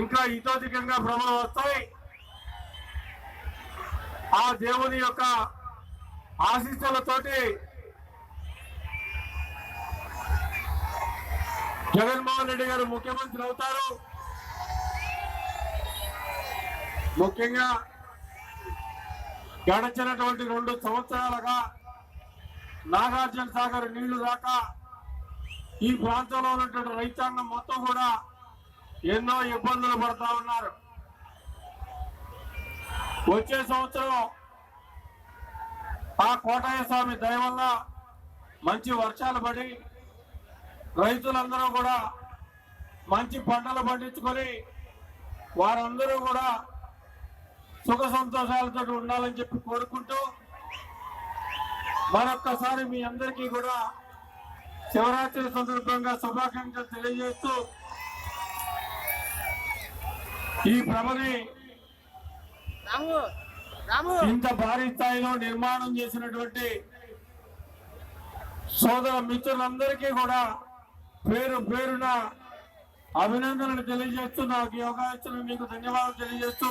ఇంకా ఇతోధికంగా భ్రమలు వస్తాయి. ఆ దేవుని యొక్క ఆశీస్సులతోటి జగన్మోహన్ రెడ్డి గారు ముఖ్యమంత్రి అవుతారు. ముఖ్యంగా గడచినటువంటి రెండు సంవత్సరాలుగా నాగార్జున సాగర్ నీళ్ళు దాకా ఈ ప్రాంతంలో ఉన్నటువంటి రైతాంగం మొత్తం కూడా ఎన్నో ఇబ్బందులు పడతా ఉన్నారు. వచ్చే సంవత్సరం ఆ కోటయ్య స్వామి దయ వల్ల మంచి వర్షాలు పడి రైతులందరూ కూడా మంచి పంటలు పండించుకొని వారందరూ కూడా సుఖ సంతోషాలతో ఉండాలని చెప్పి కోరుకుంటూ మరొక్కసారి మీ అందరికీ కూడా శివరాత్రి సందర్భంగా శుభాకాంక్షలు తెలియజేస్తూ ఈ ప్రభని ఇంత భారీ స్థాయిలో నిర్మాణం చేసినటువంటి సోదర మిత్రులందరికీ కూడా పేరు పేరున అభినందనలు తెలియజేస్తూ నాకు యోగాచరణ మీకు ధన్యవాదాలు తెలియజేస్తూ